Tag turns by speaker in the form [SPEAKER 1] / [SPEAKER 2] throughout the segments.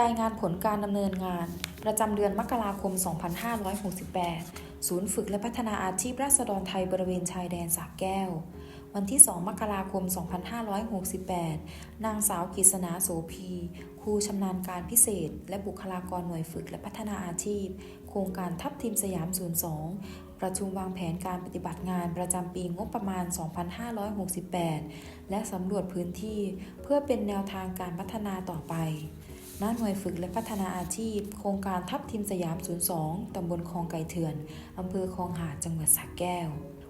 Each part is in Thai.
[SPEAKER 1] รายงานผลการดำเนินงาน ประจำเดือนมกราคม 2568 ศูนย์ฝึกและพัฒนาอาชีพราษฎรไทยบริเวณชายแดนสระแก้ว วันที่ 2 มกราคม 2568 นางสาวกฤษณาโสพีครูชำนาญการพิเศษ และบุคลากรหน่วยฝึกและพัฒนาอาชีพ โครงการทัพทีมสยาม 02ประชุมวางแผนการปฏิบัติงานประจำปีงบประมาณ 2568 และสำรวจพื้นที่เพื่อเป็นแนวทางการพัฒนาต่อไป ณหน่วยฝึกและพัฒนาอาชีพ โครงการทัพทีมสยาม 02 ตำบลคลองไก่เถื่อน อำเภอคลองหาด จังหวัดสระแก้ว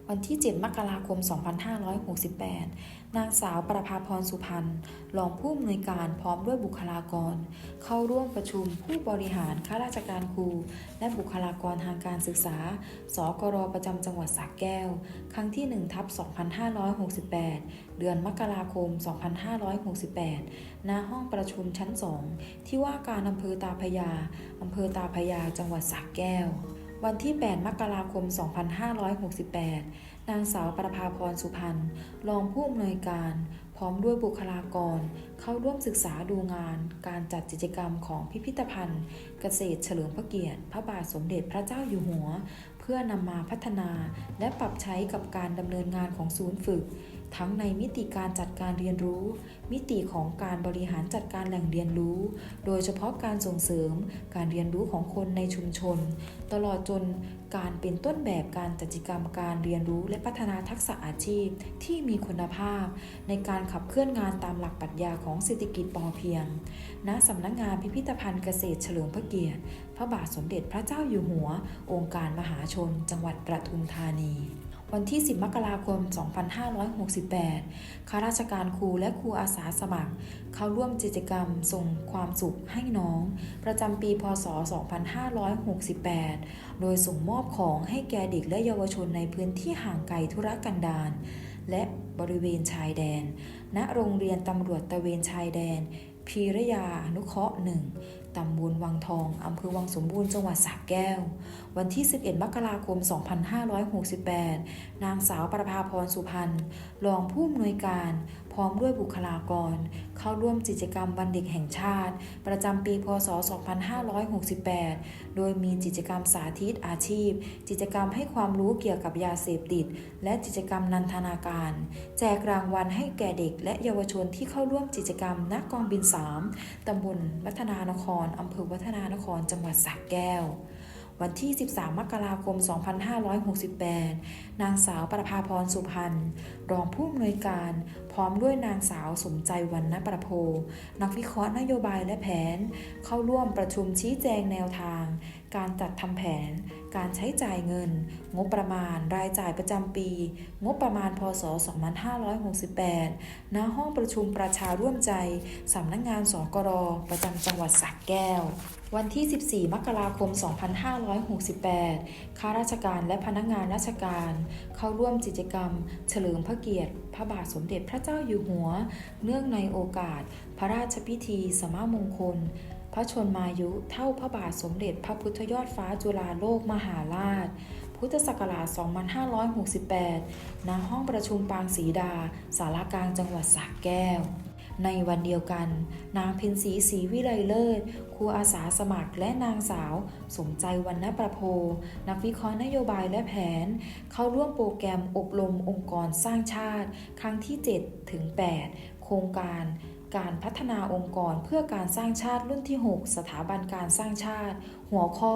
[SPEAKER 1] วันที่ 7 มกราคม 2568 นางสาวประภาพรสุพรรณ รองผู้อำนวยการพร้อมด้วยบุคลากร เข้าร่วมประชุมผู้บริหารข้าราชการครู และบุคลากรทางการศึกษา สกรประจำจังหวัดสระแก้ว ครั้งที่ 1 ทับ 2568 เดือนมกราคม 2568 ณ ห้องประชุมชั้น 2 ที่ว่าการอำเภอตาพยาอำเภอตาพยา จังหวัดสระแก้ว วันที่ 8 มกราคม 2568 นางสาวประภาพรสุพรรณ รองผู้อำนวยการ พร้อมด้วยบุคลากร เข้าร่วมศึกษาดูงาน การจัดกิจกรรมของพิพิธภัณฑ์ เกษตรเฉลิมพระเกียรติ พระบาทสมเด็จพระเจ้าอยู่หัว เพื่อนำมาพัฒนาและปรับใช้กับการดำเนินงานของศูนย์ฝึก ทั้งในมิติการจัดการเรียนรู้ มิติของการบริหารจัดการแหล่งเรียนรู้ โดยเฉพาะการส่งเสริม การเรียนรู้ของคนในชุมชน ตลอดจนการเป็นต้นแบบการจัดกิจกรรมการเรียนรู้และพัฒนาทักษะอาชีพที่มีคุณภาพ ในการขับเคลื่อนงานตามหลักปรัชญาของเศรษฐกิจพอเพียง ณ สำนักงานพิพิธภัณฑ์เกษตรเฉลิมพระเกียรติ พระบาทสมเด็จพระเจ้าอยู่หัว องค์การมหาชน จังหวัดประทุมธานี วันที่ 10 มกราคม 2568 ข้าราชการครูและครูอาสาสมัคร เข้าร่วมกิจกรรมส่งความสุขให้น้อง ประจำปี พศ 2568 โดยส่งมอบของให้แก่เด็กและเยาวชนในพื้นที่ห่างไกลธุรกันดารและบริเวณชายแดน ณ โรงเรียนตำรวจตะเวนชายแดน พีรยาอนุเคราะห์หนึ่ง ตำบลวังทองอำเภอวังสมบูรณ์จังหวัดสระแก้ว วันที่ 11 มกราคม 2568 นางสาวประภาพรสุพรรณรองผู้อำนวยการพร้อมด้วยบุคลากร เข้าร่วมกิจกรรมวันเด็กแห่งชาติ ประจำปี พศ 2568 โดยมีกิจกรรมสาธิตอาชีพ กิจกรรมให้ความรู้เกี่ยวกับยาเสพติด และกิจกรรมนันทนาการ แจกรางวัลให้แก่เด็กและเยาวชนที่เข้าร่วมกิจกรรมณกกองบิน 3 ตำบลวัฒนานคร อำเภอวัฒนานคร จังหวัดสระแก้ววันที่ 13 มกราคม 2568 นางสาวประภาพร สุพรรณ รองผู้อำนวยการ พร้อมด้วยนางสาวสมใจวันณประโพ นักวิเคราะห์นโยบายและแผน เข้าร่วมประชุมชี้แจงแนวทาง การจัดทำแผน การใช้จ่ายเงิน งบประมาณ รายจ่ายประจำปี งบประมาณ พศ 2568 ณ ห้องประชุมประชาร่วมใจสำนักงงานสกรประจำจังหวัดสระแก้ววันที่ 14 มกราคม 2568 ข้าราชการและพนักงานราชการ เข้าร่วมกิจกรรม เฉลิมพระเกียรติพระบาทสมเด็จพระเจ้าอยู่หัว เนื่องในโอกาส พระราชพิธี สมามงคล พระชนมายุเท่าพระบาทสมเด็จพระพุทธยอดฟ้าจุฬาโลกมหาราช พุทธศักราช 2568 ณ ห้องประชุมปางศรีดา สารกลางจังหวัดสระแก้ว ในวันเดียวกัน นางเพ็ญศรีศรีวิไลเลิศครูอาสาสมัครและนางสาว สมใจวันณประโพ นักวิเคราะห์นโยบายและแผน เข้าร่วมโปรแกรมอบรมองค์กรสร้างชาติ ครั้งที่ 7 ถึง 8 โครงการการพัฒนาองค์กรเพื่อการสร้างชาติรุ่นที่ 6 สถาบันการสร้างชาติ หัวข้อ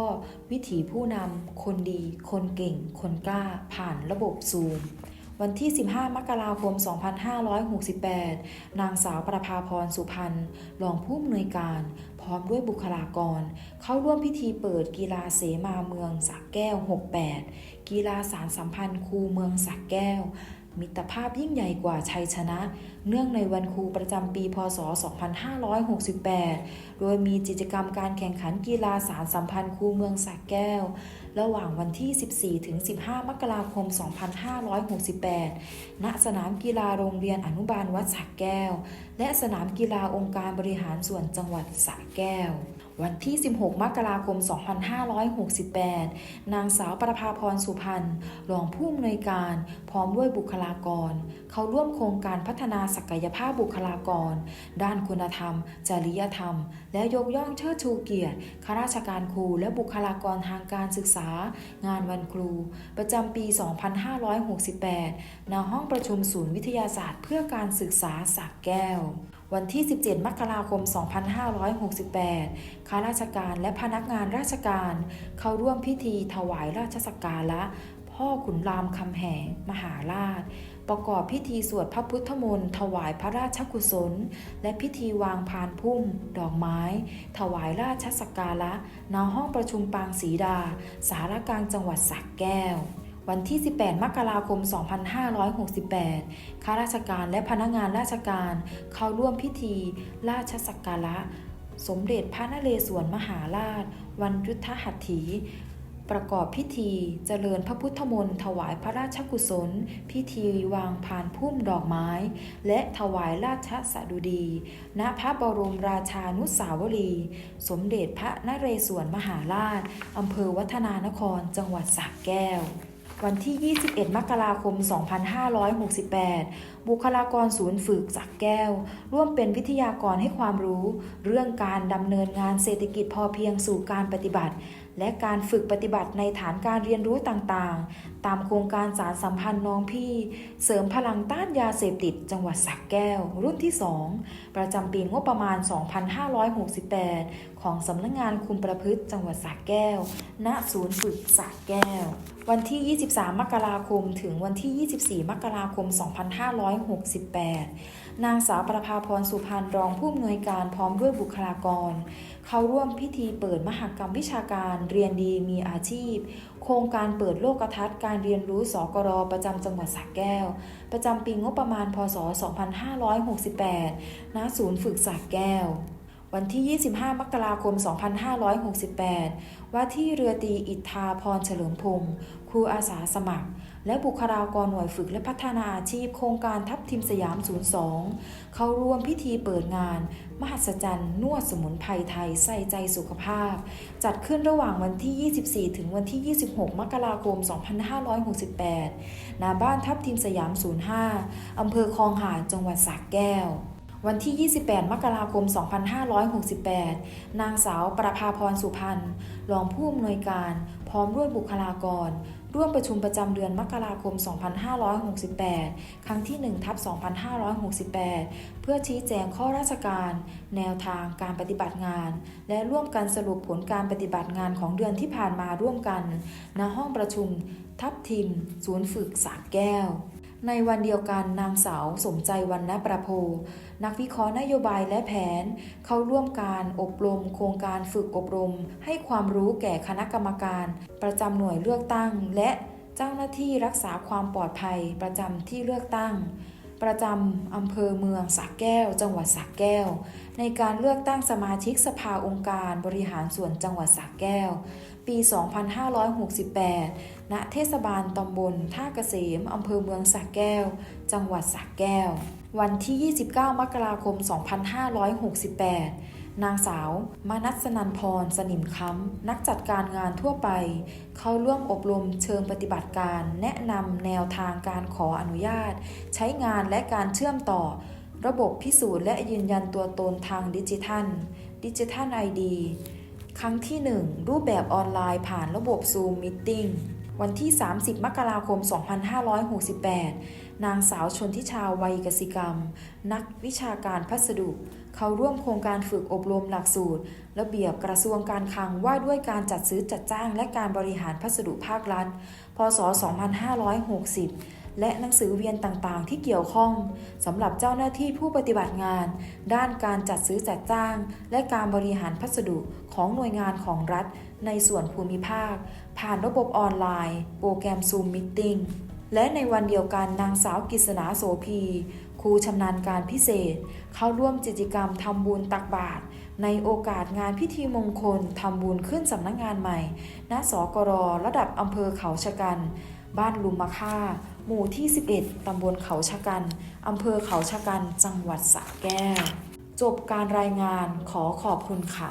[SPEAKER 1] วิถีผู้นำคนดี คนเก่ง คนกล้า ผ่านระบบซูม วันที่ 15 มกราคม 2568 นางสาวประภาพรสุพรรณ รองผู้อำนวยการ พร้อมด้วยบุคลากร เข้าร่วมพิธีเปิดกีฬาเสมาเมืองสักแก้ว 68 กีฬาสารสัมพันธ์คูเมืองสักแก้ว มิตรภาพยิ่งใหญ่กว่าชัยชนะ เนื่องในวันครูประจำปี พศ 2568 โดยมีกิจกรรมการแข่งขันกีฬาสารสัมพันธ์ครูเมืองสระแก้ว ระหว่างวันที่ 14 ถึง 15 มกราคม 2568 ณ สนามกีฬาโรงเรียนอนุบาลวัดสระแก้ว และสนามกีฬาองค์การบริหารส่วนจังหวัดสระแก้ว วันที่ 16 มกราคม 2568 นางสาวประภาพรสุพรรณ รองผู้อำนวยการ พร้อมด้วยบุคลากร เขาร่วมโครงการพัฒนาศักยภาพบุคลากร ด้านคุณธรรม จริยธรรม และยกย่องเชิดชูเกียรติข้าราชการครูและบุคลากรทางการศึกษา งานวันครู ประจำปี 2568 ณ ห้องประชุมศูนย์วิทยาศาสตร์เพื่อการศึกษาสักแก้ว วันที่ 17 มกราคม 2568 ข้าราชการและพนักงานราชการ เข้าร่วมพิธีถวายราชสักการะ พ่อขุนรามคำแหง มหาราช ประกอบพิธีสวดพระพุทธมนต์ถวายพระราชกุศล และพิธีวางพานพุ่ม ดอกไม้ ถวายราชสักการะณห้องประชุมปางศรีดา สารกลางจังหวัดสระแก้ว วันที่ 18 มกราคม 2568 ข้าราชการและพนักงานราชการ เข้าร่วมพิธี ราชสักการะ สมเด็จพระนเรศวรมหาราช วันยุทธหัตถี ประกอบพิธีเจริญพระพุทธมนต์ถวายพระราชกุศล พิธีวางพานพุ่มดอกไม้ และถวายราชสดุดี ณพระบรมราชานุสาวรี สมเด็จพระนเรศวรมหาราชอำเภอวัฒนานครจังหวัดสระแก้ว วันที่ 21 มกราคม 2568 บุคลากรศูนย์ฝึกจากแก้ว ร่วมเป็นวิทยากรให้ความรู้ เรื่องการดำเนินงานเศรษฐกิจพอเพียงสู่การปฏิบัติ และการฝึกปฏิบัติในฐานการเรียนรู้ต่างๆ ตามโครงการสารสัมพันธ์น้องพี่ เสริมพลังต้านยาเสพติด จังหวัดสระแก้ว รุ่นที่ 2 ประจำปีงบประมาณ 2568 ของสำนักงงานคุมประพฤติจังหวัดสระแก้ว ณ ศูนย์ฝึกสระแก้ว วันที่ 23 มกราคม ถึงวันที่ 24 มกราคม 2568 นางสาวประภาพรสุพรรณรองผู้อำนวยการพร้อมด้วยบุคลากร เข้าร่วมพิธีเปิดมหกรรมวิชาการเรียนดีมีอาชีพ โครงการเปิดโลกทัศน์การเรียนรู้สกรประจำจังหวัดสระแก้ว ประจำปีงบประมาณพศ 2568 ณ ศูนย์ฝึกสระแก้ววันที่ 25 มกราคม 2568 ว่าที่เรือตีอิทธาพรเฉลิมพงศ์ครูอาสาสมัคร และบุคลากรหน่วยฝึกและพัฒนาอาชีพ โครงการทัพทิมสยาม 02 เข้าร่วมพิธีเปิดงาน มหัศจรรย์นวดสมุนไพรไทยใส่ใจสุขภาพ จัดขึ้นระหว่างวันที่ 24 ถึงวันที่ 26 มกราคม 2568 ณ บ้านทัพทิมสยาม 05 อำเภอคลองหาดจังหวัดสระแก้ววันที่ 28 มกราคม 2568 นางสาวประภาพรสุพรรณรองผู้อำนวยการ พร้อมด้วยบุคลากร ร่วมประชุมประจำเดือนมกราคม 2568 ครั้งที่ 1 ทับ 2568 เพื่อชี้แจงข้อราชการ แนวทางการปฏิบัติงาน และร่วมกันสรุปผลการปฏิบัติงานของเดือนที่ผ่านมาร่วมกัน ณ ห้องประชุมทับทิม ศูนย์ฝึกสาแก้ว ในวันเดียวกันนางสาวสมใจวันณประโพนักวิเคราะห์นโยบายและแผน เข้าร่วมการอบรม โครงการฝึกอบรม ให้ความรู้แก่คณะกรรมการ ประจำหน่วยเลือกตั้ง และเจ้าหน้าที่รักษาความปลอดภัยประจำที่เลือกตั้ง ประจำอำเภอเมืองสักแก้ว จังหวัดสักแก้ว ในการเลือกตั้งสมาชิกสภาองค์การบริหารส่วนจังหวัดสักแก้ว ปี 2568 ณ เทศบาลตำบลท่าเกษมอำเภอเมืองสักแก้ว จังหวัดสักแก้ว วันที่ 29 มกราคม 2568 นางสาวมนัสนันพร สนิมค้ำ นักจัดการงานทั่วไป เข้าร่วมอบรมเชิงปฏิบัติการ แนะนำแนวทางการขออนุญาต ใช้งานและการเชื่อมต่อ ระบบพิสูจน์และยืนยันตัวตนทางดิจิทัล ดิจิทัลไอดี ครั้งที่ 1 รูปแบบออนไลน์ผ่านระบบ Zoom Meeting วันที่ 30 มกราคม 2568 นางสาวชนทิชาวัยกสิกรรม นักวิชาการพัสดุ เขาร่วมโครงการฝึกอบรมหลักสูตร ระเบียบกระทรวงการคลังว่าด้วยการจัดซื้อจัดจ้างและการบริหารพัสดุภาครัฐ พศ 2560 และหนังสือเวียนต่างๆ ที่เกี่ยวข้องสำหรับเจ้าหน้าที่ผู้ปฏิบัติงาน ด้านการจัดซื้อจัดจ้าง และการบริหารพัสดุของหน่วยงานของรัฐ ในส่วนภูมิภาค ผ่านระบบออนไลน์ โปรแกรม Zoom Meeting และในวันเดียวกันนางสาวกิษณาโสพี รูชำนาญการพิเศษ เข้าร่วมกิจกรรมทำบุญตักบาตรในโอกาสงานพิธีมงคลทำบุญขึ้นสำนักงงานใหม่ ณ สกรระดับอำเภอเขาชะกัน บ้านลุมมะค่า หมู่ที่ 11 ตำบลเขาชะกัน อำเภอเขาชะกัน จังหวัดสระแก้ว จบการรายงานขอขอบคุณค่ะ